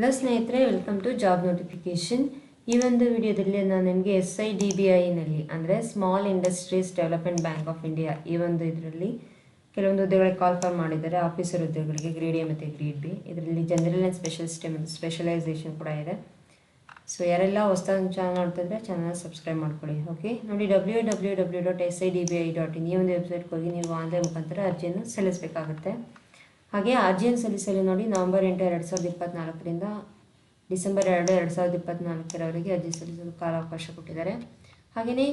Hello ಸ್ನೇಹಿತರೆ welcome to job notification ಈ ಒಂದು ವಿಡಿಯೋದಲ್ಲಿ ನಾನು ನಿಮಗೆ ಎಸ್ ಐ ಡಿ ಬಿ ಐನಲ್ಲಿ ಅಂದರೆ small industries development bank of India ಈ ಒಂದು ಇದರಲ್ಲಿ ಕೆಲವೊಂದು ಹುದ್ದೆಗಳಿಗೆ ಕಾಲ್ ಫಾರ್ ಮಾಡಿದ್ದಾರೆ. ಆಫೀಸರ್ ಹುದ್ದೆಗಳಿಗೆ ಗ್ರೇಡ್ ಎ ಮತ್ತು ಗ್ರೇಡ್ ಬಿ ಇದರಲ್ಲಿ ಜನರಲ್ ಆ್ಯಂಡ್ ಸ್ಪೆಷಲಿಸ್ಟ್ ಮತ್ತು ಸ್ಪೆಷಲೈಸೇಷನ್ ಕೂಡ ಇದೆ. ಸೊ ಯಾರೆಲ್ಲ ಹೊಸ ಚಾನಲ್ ನೋಡ್ತಾ ಇದ್ರೆ ಚಾನಲ್ ಸಬ್ಸ್ಕ್ರೈಬ್ ಮಾಡ್ಕೊಳ್ಳಿ ಓಕೆ ನೋಡಿ W W W dot S I D B I dot in ಈ ಒಂದು ವೆಬ್ಸೈಟ್ಗೆ ಹೋಗಿ ನೀವು ಆನ್ಲೈನ್ ಮುಖಾಂತರ ಅರ್ಜಿಯನ್ನು ಸಲ್ಲಿಸಬೇಕಾಗುತ್ತೆ. ಹಾಗೆ ಅರ್ಜಿಯನ್ನು ಸಲ್ಲಿಸಲು ನೋಡಿ ನವೆಂಬರ್ ಎಂಟು ಎರಡು ಸಾವಿರದ ಇಪ್ಪತ್ತ್ನಾಲ್ಕರಿಂದ ಡಿಸೆಂಬರ್ ಎರಡು ಎರಡು ಸಾವಿರದ ಇಪ್ಪತ್ತ್ನಾಲ್ಕರವರೆಗೆ ಅರ್ಜಿ ಸಲ್ಲಿಸಲು ಕಾಲಾವಕಾಶ ಕೊಟ್ಟಿದ್ದಾರೆ. ಹಾಗೆಯೇ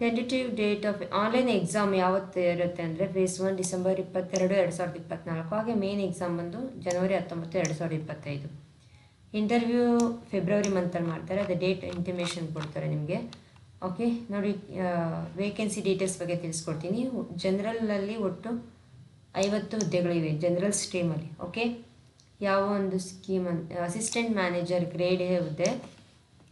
tentative date of online exam ಯಾವತ್ತು ಇರುತ್ತೆ ಅಂದರೆ ಫೇಸ್ ಒನ್ ಡಿಸೆಂಬರ್ ಇಪ್ಪತ್ತೆರಡು ಎರಡು ಸಾವಿರದ ಇಪ್ಪತ್ತ್ನಾಲ್ಕು ಹಾಗೆ ಮೇನ್ ಎಕ್ಸಾಮ್ ಬಂದು ಜನವರಿ ಹತ್ತೊಂಬತ್ತು ಎರಡು ಸಾವಿರದ ಇಪ್ಪತ್ತೈದು. ಇಂಟರ್ವ್ಯೂ ಫೆಬ್ರವರಿ ಮಂತಲ್ಲಿ ಮಾಡ್ತಾರೆ, ಅದು ಡೇಟ್ ಇಂಟಿಮೇಷನ್ ಕೊಡ್ತಾರೆ ನಿಮಗೆ. ಓಕೆ ನೋಡಿ ವೇಕೆನ್ಸಿ ಡೀಟೇಲ್ಸ್ ಬಗ್ಗೆ ತಿಳಿಸ್ಕೊಡ್ತೀನಿ. ಜನರಲಲ್ಲಿ ಒಟ್ಟು ಐವತ್ತು ಹುದ್ದೆಗಳಿವೆ ಜನರಲ್ ಸ್ಟ್ರೀಮಲ್ಲಿ ಓಕೆ ಯಾವ ಒಂದು scheme assistant manager grade A ಹುದ್ದೆ?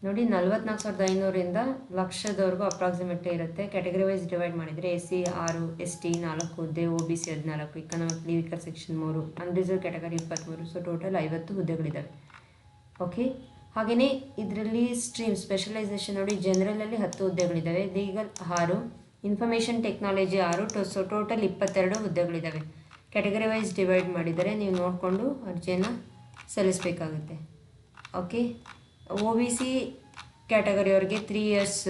ನೋಡಿ, ನಲ್ವತ್ನಾಲ್ಕು ಸಾವಿರದ ಐನೂರಿಂದ ಲಕ್ಷದವರೆಗೂ ಅಪ್ರಾಕ್ಸಿಮೇಟ್ ಇರುತ್ತೆ. ಕ್ಯಾಟಗರಿ ವೈಸ್ ಡಿವೈಡ್ ಮಾಡಿದರೆ ಎಸ್ ಸಿ ಆರು ಎಸ್ ಟಿ ನಾಲ್ಕು ಹುದ್ದೆ ಒ ಬಿ ಸಿ ಹದಿನಾಲ್ಕು ಇಕನಾಮಿಕ್ಲಿ ವೀಕರ್ ಸೆಕ್ಷನ್ ಮೂರು ಅನ್ರಿಸರ್ವ್ ಕ್ಯಾಟಗರಿ ಇಪ್ಪತ್ತ್ಮೂರು ಸೊ ಟೋಟಲ್ ಐವತ್ತು ಹುದ್ದೆಗಳಿದ್ದಾವೆ ಓಕೆ ಹಾಗೆಯೇ ಇದರಲ್ಲಿ ಸ್ಟ್ರೀಮ್ ಸ್ಪೆಷಲೈಸೇಷನ್ ನೋಡಿ ಜನರಲಲ್ಲಿ ಹತ್ತು ಹುದ್ದೆಗಳಿದ್ದಾವೆ ಲೀಗಲ್ ಆರು ಇನ್ಫಾರ್ಮೇಷನ್ ಟೆಕ್ನಾಲಜಿ ಆರು ಟೊ ಸೊ ಟೋಟಲ್ ಇಪ್ಪತ್ತೆರಡು ಹುದ್ದೆಗಳಿದ್ದಾವೆ ಕ್ಯಾಟಗರಿ ವೈಸ್ ಡಿವೈಡ್ ಮಾಡಿದರೆ ನೀವು ನೋಡಿಕೊಂಡು ಅರ್ಜಿಯನ್ನು ಸಲ್ಲಿಸಬೇಕಾಗುತ್ತೆ. ಓಕೆ ಒ ಬಿ ಸಿ ಕ್ಯಾಟಗರಿಯವ್ರಿಗೆ ತ್ರೀ ಇಯರ್ಸ್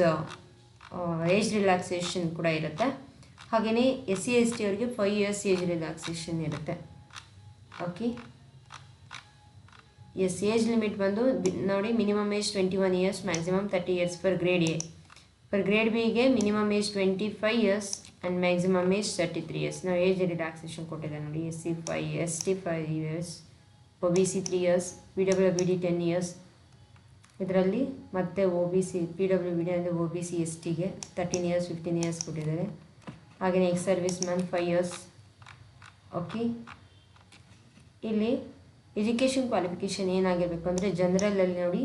ಏಜ್ ರಿಲ್ಯಾಕ್ಸೇಷನ್ ಕೂಡ ಇರುತ್ತೆ. ಹಾಗೆಯೇ ಎಸ್ ಸಿ ಎಸ್ ಟಿ ಅವ್ರಿಗೆ ಫೈವ್ ಇಯರ್ಸ್ ಏಜ್ ರಿಲ್ಯಾಕ್ಸೇಷನ್ ಇರುತ್ತೆ. ಓಕೆ ಎಸ್ ಏಜ್ ಲಿಮಿಟ್ ಬಂದು ನೋಡಿ minimum age twenty one years maximum thirty years for grade A for grade ಬಿಗೆ minimum age twenty five years and maximum age thirty three years ನಾವು age relaxation ಕೊಟ್ಟಿದ್ದಾರೆ ನೋಡಿ S C five S T five years O B C three years P W B D ten years ಇದರಲ್ಲಿ ಮತ್ತೆ O B C P W B D ಅಂದರೆ O B C S ಟಿಗೆ thirteen years fifteen years ಕೊಟ್ಟಿದ್ದಾರೆ. ಹಾಗೆಯೇ ex service man five years okay ಇಲ್ಲಿ education qualification ಏನಾಗಿರಬೇಕು ಅಂದರೆ ಜನರಲಲ್ಲಿ ನೋಡಿ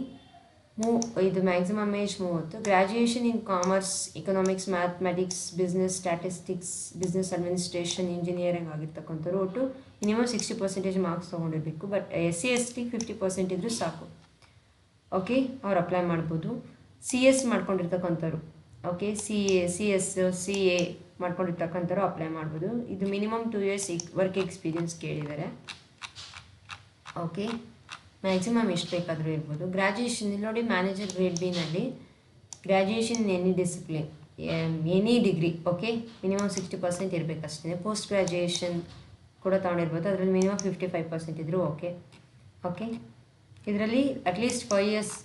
ಮೂ, ಇದು ಮ್ಯಾಕ್ಸಿಮಮ್ ಏಜ್ ಮೂವತ್ತು. Graduation in commerce economics mathematics business statistics business administration engineering ಆಗಿರ್ತಕ್ಕಂಥವ್ರು ಒಟ್ಟು minimum sixty percentage marks ತೊಗೊಂಡಿರಬೇಕು. But S C S T fifty percent ಇದ್ದರೂ ಸಾಕು. ಓಕೆ ಅವ್ರು ಅಪ್ಲೈ ಮಾಡ್ಬೋದು. C S ಮಾಡ್ಕೊಂಡಿರ್ತಕ್ಕಂಥವ್ರು. Okay C A C S C A ಮಾಡ್ಕೊಂಡಿರ್ತಕ್ಕಂಥವ್ರು apply ಮಾಡ್ಬೋದು. ಇದು minimum two years work experience ಕೇಳಿದ್ದಾರೆ. Okay maximum ಎಷ್ಟು ಬೇಕಾದರೂ ಇರ್ಬೋದು. ಗ್ರ್ಯಾಜುಯೇಷನ್ ನೋಡಿ manager grade ಬಿನಲ್ಲಿ graduation in any discipline any degree okay minimum sixty percent ಇರಬೇಕಷ್ಟೇ post graduation ಕೂಡ ತೊಗೊಂಡಿರ್ಬೋದು. ಅದರಲ್ಲಿ ಮಿನಿಮಮ್ ಫಿಫ್ಟಿ ಫೈವ್ ಪರ್ಸೆಂಟ್ ಇದ್ದರೂ ಓಕೆ ಓಕೆ ಇದರಲ್ಲಿ ಅಟ್ಲೀಸ್ಟ್ ಫೈವ್ ಇಯರ್ಸ್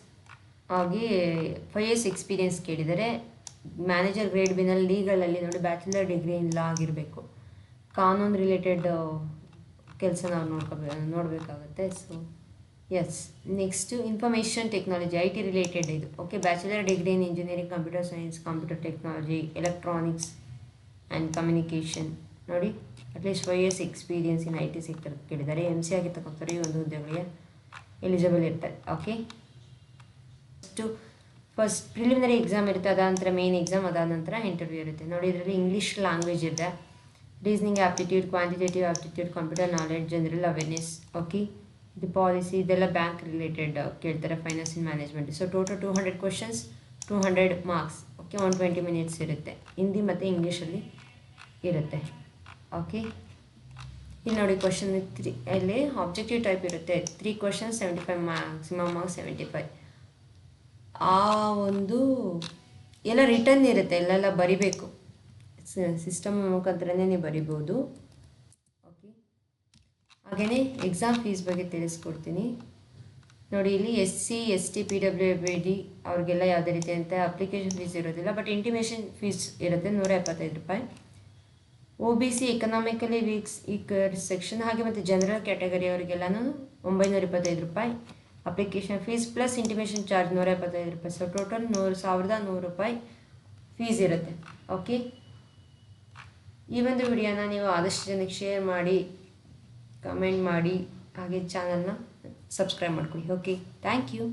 ಆಗಿ ಫೈವ್ ಇಯರ್ಸ್ ಎಕ್ಸ್ಪೀರಿಯೆನ್ಸ್ ಕೇಳಿದರೆ ಮ್ಯಾನೇಜರ್ ಗ್ರೇಡ್ ಬಿನಲ್ಲಿ ಲೀಗಲಲ್ಲಿ ನೋಡಿ ಬ್ಯಾಚುಲರ್ ಡಿಗ್ರಿ ಇಲ್ಲ ಆಗಿರಬೇಕು. ಕಾನೂನು ರಿಲೇಟೆಡ್ ಕೆಲಸ ನಾವು ನೋಡ್ಕೋಬೇ, ನೋಡಬೇಕಾಗುತ್ತೆ so S next information technology I T related ಇದು. Okay bachelor degree in engineering computer science computer technology electronics and communication ನೋಡಿ at least five years experience in I T sector ಕೇಳಿದ್ದಾರೆ. M C ಆಗಿರ್ತಕ್ಕಂಥವ್ರು ಈ ಒಂದು ಹುದ್ದೆಗಳಿಗೆ eligible ಇರ್ತಾರೆ. Okay first first preliminary exam ಇರುತ್ತೆ. ಅದಾದ ನಂತರ ಮೇನ್ ಎಕ್ಸಾಮ್ ಅದಾದ ನಂತರ ಇಂಟರ್ವ್ಯೂ ಇರುತ್ತೆ. ನೋಡಿ, ಇದರಲ್ಲಿ ಇಂಗ್ಲೀಷ್ ಲ್ಯಾಂಗ್ವೇಜ್ ಇದೆ. Reasoning aptitude quantitative aptitude computer knowledge general awareness okay ಇದು ಪಾಲಿಸಿ ಇದೆಲ್ಲ ಬ್ಯಾಂಕ್ ರಿಲೇಟೆಡ್ ಕೇಳ್ತಾರೆ financial management so total two hundred questions two hundred marks okay one twenty minutes ಇರುತ್ತೆ. ಹಿಂದಿ ಮತ್ತು ಇಂಗ್ಲೀಷಲ್ಲಿ ಇರುತ್ತೆ. ಓಕೆ ಇಲ್ಲಿ ನೋಡಿ ಕ್ವಶನ್ ತ್ರೀ ಅಲ್ಲಿ ಆಬ್ಜೆಕ್ಟಿವ್ ಟೈಪ್ ಇರುತ್ತೆ. Three question seventy five maximum marks seventy five ಆ ಒಂದು, ಎಲ್ಲ ರಿಟರ್ನ್ ಇರುತ್ತೆ. ಎಲ್ಲೆಲ್ಲ ಬರಿಬೇಕು. ಸಿಸ್ಟಮ್ ಮುಖಾಂತರನೇ ನೀವು ಬರಿಬೋದು. ಹಾಗೆಯೇ ಎಕ್ಸಾಮ್ ಫೀಸ್ ಬಗ್ಗೆ ತಿಳಿಸ್ಕೊಡ್ತೀನಿ. ನೋಡಿ, ಇಲ್ಲಿ S C S T P W B D ಅವ್ರಿಗೆಲ್ಲ ಯಾವುದೇ ರೀತಿ ಅಂತ ಅಪ್ಲಿಕೇಶನ್ ಫೀಸ್ ಇರೋದಿಲ್ಲ ಬಟ್ ಇಂಟಿಮೇಷನ್ ಫೀಸ್ ಇರುತ್ತೆ, ನೂರ ಎಪ್ಪತ್ತೈದು ರೂಪಾಯಿ. O B C economically weaker section ಹಾಗೆ ಮತ್ತು ಜನರಲ್ ಕ್ಯಾಟಗರಿ ಅವರಿಗೆಲ್ಲನೂ ಒಂಬೈನೂರ ಇಪ್ಪತ್ತೈದು ರೂಪಾಯಿ. Application fees plus intimation charge ನೂರ ಎಪ್ಪತ್ತೈದು ರೂಪಾಯಿ. ಸೊ ಟೋಟಲ್ ನೂರು ಸಾವಿರದ ನೂರು ರೂಪಾಯಿ ಫೀಸ್ ಇರುತ್ತೆ. ಓಕೆ ಈ ಒಂದು ವಿಡಿಯೋನ ನೀವು ಆದಷ್ಟು ಜನಕ್ಕೆ ಶೇರ್ ಮಾಡಿ ಕಮೆಂಟ್ ಮಾಡಿ ಹಾಗೆ ಚಾನಲ್ನ ಸಬ್ಸ್ಕ್ರೈಬ್ ಮಾಡ್ಕೊಳ್ಳಿ. Okay thank you